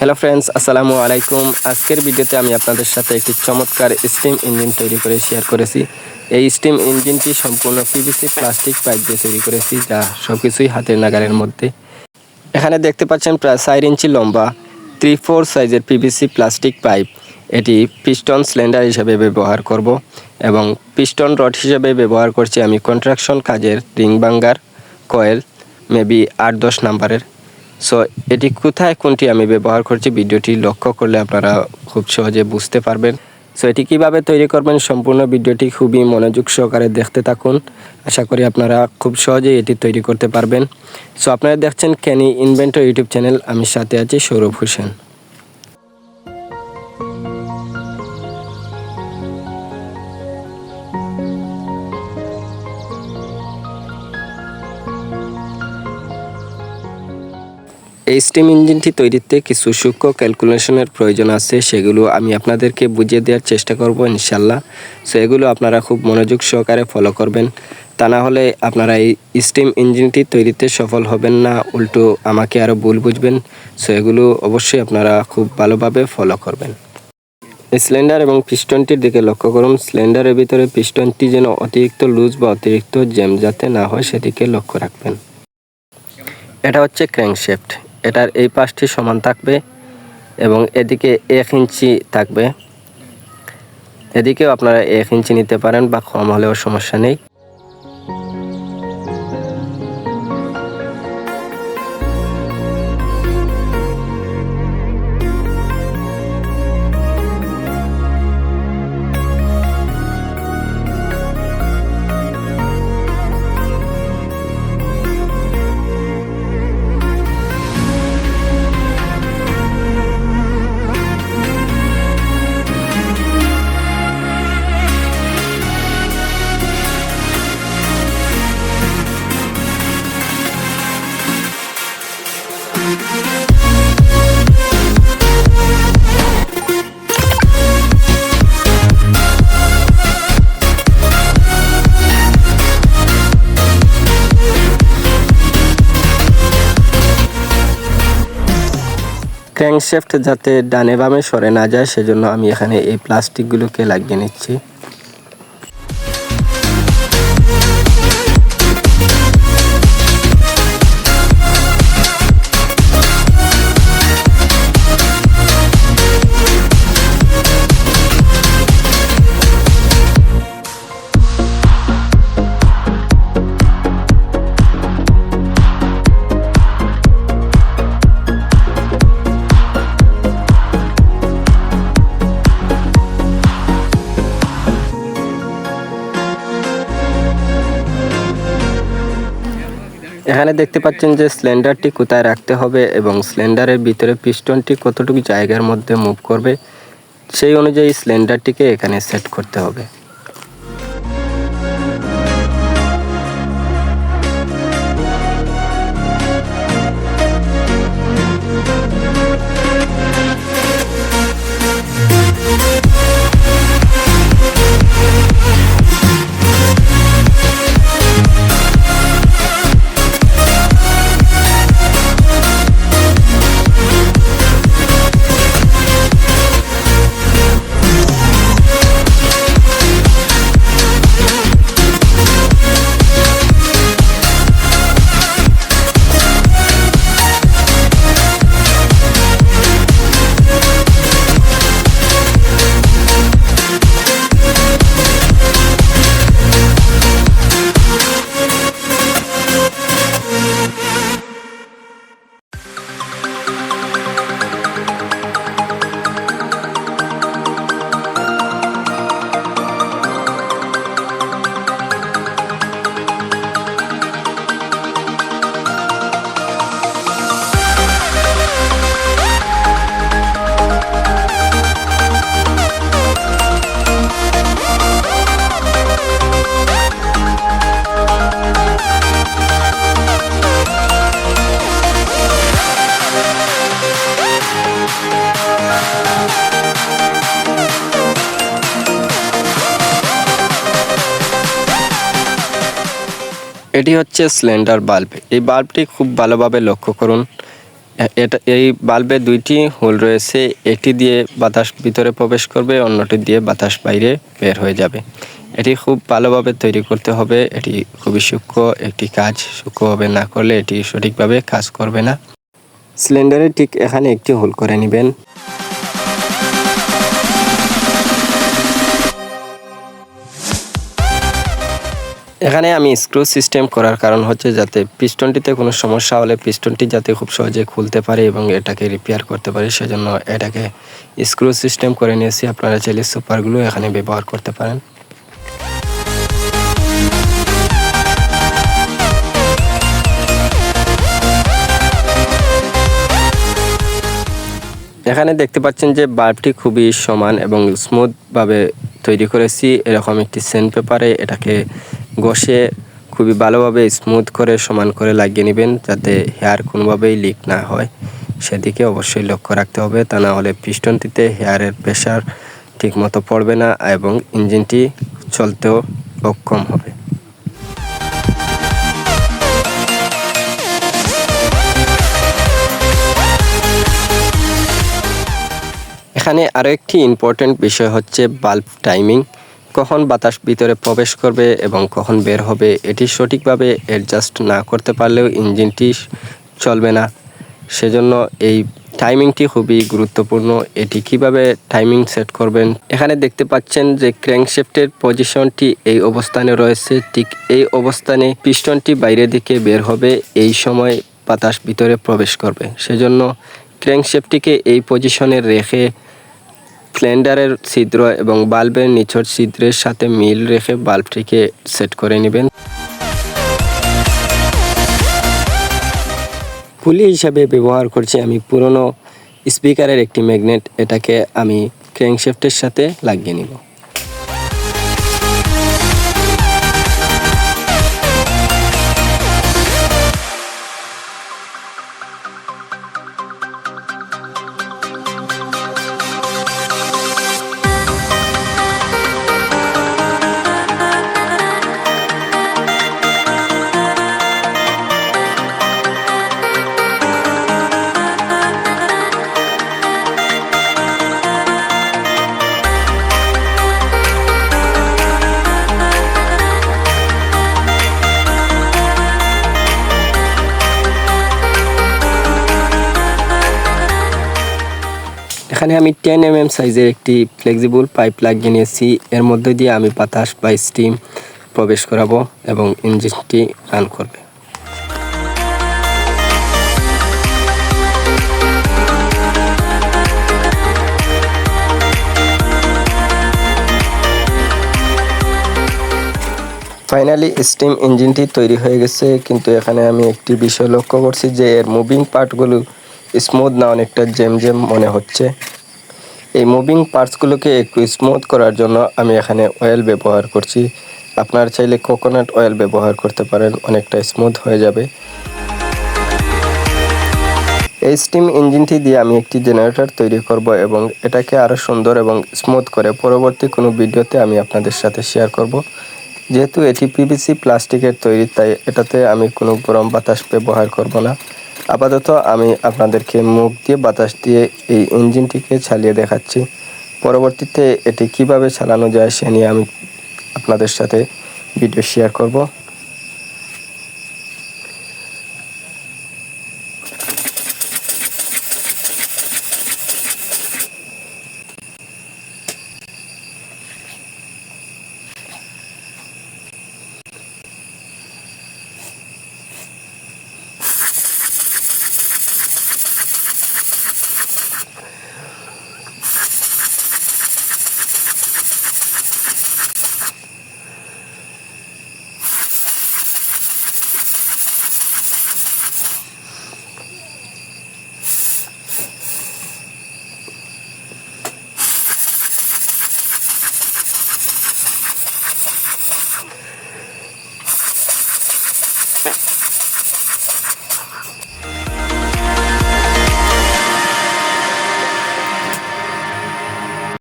Hello friends আসসালামু আলাইকুম আজকের ভিডিওতে আমি আপনাদের সাথে একটি চমৎকার স্টিম ইঞ্জিন তৈরি করে শেয়ার করেছি। এই স্টিম ইঞ্জিনটি সম্পূর্ণ পিভিসি প্লাস্টিক পাইপ দিয়ে তৈরি করেছি, যা সব কিছুই হাতের নাগালের মধ্যে। এখানে দেখতে পাচ্ছেন প্রায় চার ইঞ্চি লম্বা থ্রি ফোর সাইজের পিভিসি প্লাস্টিক পাইপ এটি পিস্টন সিলিন্ডার হিসেবে ব্যবহার করব এবং পিস্টন রড হিসেবে ব্যবহার করছি আমি কন্ট্রাকশন কাজের রিং বাঙ্গার কয়েল মেবি আট দশ নাম্বারের। সো এটি কোথায়, কোনটি আমি ব্যবহার করছি, ভিডিওটি লক্ষ্য করলে আপনারা খুব সহজে বুঝতে পারবেন। সো এটি কীভাবে তৈরি করবেন সম্পূর্ণ ভিডিওটি খুবই মনোযোগ সহকারে দেখতে থাকুন। আশা করি আপনারা খুব সহজেই এটি তৈরি করতে পারবেন। সো আপনারা দেখছেন ক্যানি ইনভেন্টর ইউটিউব চ্যানেল আমি সাথে আছি সৌরভ হোসেন। এই স্টিম ইঞ্জিনটি তৈরিতে কিছু সূক্ষ্ম ক্যালকুলেশনের প্রয়োজন আছে, সেগুলো আমি আপনাদেরকে বুঝিয়ে দেওয়ার চেষ্টা করব ইনশাল্লাহ। সো এগুলো আপনারা খুব মনোযোগ সহকারে ফলো করবেন। তা না হলে আপনারা এই স্টিম ইঞ্জিনটি তৈরিতে সফল হবেন না, উল্টো আমাকে আরও ভুল বুঝবেন। সো এগুলো অবশ্যই আপনারা খুব ভালোভাবে ফলো করবেন। সিলিন্ডার এবং পিস্টনটির দিকে লক্ষ্য করুন। সিলিন্ডারের ভিতরে পিস্টনটি যেন অতিরিক্ত লুজ বা অতিরিক্ত জ্যাম যাতে না হয়, সেদিকে লক্ষ্য রাখবেন। এটা হচ্ছে ক্র্যাঙ্কশেফট এটার এই পাশটি সমান থাকবে এবং এদিকে এক ইঞ্চি থাকবে। এদিকেও আপনারা এক ইঞ্চি নিতে পারেন বা কম হলেও সমস্যা নেই। ক্র্যাঙ্কশ্যাফট যাতে ডানে বামে সরে না যায় সেজন্য আমি এখানে এই প্লাস্টিকগুলোকে লাগিয়ে নিচ্ছি। এখানে দেখতে পাচ্ছেন যে সিলিন্ডারটি কোথায় রাখতে হবে এবং সিলিন্ডারের ভিতরে পিস্টনটি কতটুকু জায়গার মধ্যে মুভ করবে, সেই অনুযায়ী সিলিন্ডারটিকে এখানে সেট করতে হবে। এটি হচ্ছে সিলিন্ডার বাল্ব। এই বাল্বটি খুব ভালোভাবে লক্ষ্য করুন। এটা, এই বাল্বে দুইটি হোল রয়েছে। একটি দিয়ে বাতাস ভিতরে প্রবেশ করবে, অন্যটি দিয়ে বাতাস বাইরে বের হয়ে যাবে। এটি খুব ভালোভাবে তৈরি করতে হবে। এটি খুবই সূক্ষ্ম, একটি কাজ সূক্ষ্মভাবে না করলে এটি সঠিকভাবে কাজ করবে না। সিলিন্ডারে ঠিক এখানে একটি হোল করে নেবেন। এখানে আমি স্ক্রু সিস্টেম করার কারণ হচ্ছে যাতে পিস্টনটিতে কোনো সমস্যা হলে পিস্টনটি যাতে খুব সহজে খুলতে পারে এবং এটাকে রিপেয়ার করতে পারে, সেজন্য এটাকে স্ক্রু সিস্টেম করে নিয়েছি। আপনারা চাইলে সুপারগুলো এখানে ব্যবহার করতে পারেন। এখানে দেখতে পাচ্ছেন যে বাল্বটি খুবই সমান এবং স্মুথভাবে তৈরি করেছি। এরকম একটি সেন্ড পেপারে এটাকে ঘষে খুবই ভালোভাবে স্মুথ করে, সমান করে লাগিয়ে নেবেন যাতে হেয়ার কোনোভাবেই লিক না হয়। সেদিকে অবশ্যই লক্ষ্য রাখতে হবে, তা না হলে পিস্টনটিতে হেয়ারের প্রেশার ঠিকমতো পড়বে না এবং ইঞ্জিনটি চলতেও অক্ষম হবে। এখানে আরও একটি ইম্পর্টেন্ট বিষয় হচ্ছে বাল্ব টাইমিং কখন বাতাস ভিতরে প্রবেশ করবে এবং কখন বের হবে, এটি সঠিকভাবে অ্যাডজাস্ট না করতে পারলেও ইঞ্জিনটি চলবে না। সেজন্য এই টাইমিংটি খুবই গুরুত্বপূর্ণ। এটি কীভাবে টাইমিং সেট করবেন? এখানে দেখতে পাচ্ছেন যে ক্র্যাঙ্কশেফটের পজিশনটি এই অবস্থানে রয়েছে। ঠিক এই অবস্থানে পিস্টনটি বাইরের দিকে বের হবে। এই সময় বাতাস ভিতরে প্রবেশ করবে। সেজন্য ক্র্যাঙ্কশেফটিকে এই পজিশনে রেখে সিলিন্ডারের ছিদ্র এবং বাল্বের নিচর ছিদ্রের সাথে মিল রেখে বাল্বটিকে সেট করে নেবেন। পুলি হিসাবে ব্যবহার করছি আমি পুরনো স্পিকারের একটি ম্যাগনেট। এটাকে আমি ক্র্যাঙ্কশ্যাফটের সাথে লাগিয়ে নিব। এখানে আমি টেন এম এম সাইজের একটি ফ্লেক্সিবল পাইপ লাগিয়ে নিয়েছি। এর মধ্যে দিয়ে আমি বাতাস বা স্টিম প্রবেশ করাবো এবং ইঞ্জিনটি রান করবে। ফাইনালি স্টিম ইঞ্জিনটি তৈরি হয়ে গেছে, কিন্তু এখানে আমি একটি বিষয় লক্ষ্য করছি যে এর মুভিং পার্টগুলো স্মুথ না, অনেকটা জেম জেম মনে হচ্ছে। এই মুভিং পার্টসগুলোকে একটু স্মুথ করার জন্য আমি এখানে অয়েল ব্যবহার করছি। আপনার চাইলে কোকোনাট অয়েল ব্যবহার করতে পারেন, অনেকটা স্মুথ হয়ে যাবে। এই স্টিম ইঞ্জিনটি দিয়ে আমি একটি জেনারেটর তৈরি করব এবং এটাকে আরও সুন্দর এবং স্মুথ করে পরবর্তী কোনো ভিডিওতে আমি আপনাদের সাথে শেয়ার করব। যেহেতু এটি পিভিসি প্লাস্টিকের তৈরি, তাই এটাতে আমি কোনো গরম বাতাস ব্যবহার করব না। আপাতত আমি আপনাদেরকে মুখ দিয়ে বাতাস দিয়ে এই ইঞ্জিনটিকে চালিয়ে দেখাচ্ছি। পরবর্তীতে এটি কীভাবে চালানো যায় সে নিয়ে আমি আপনাদের সাথে ভিডিও শেয়ার করব।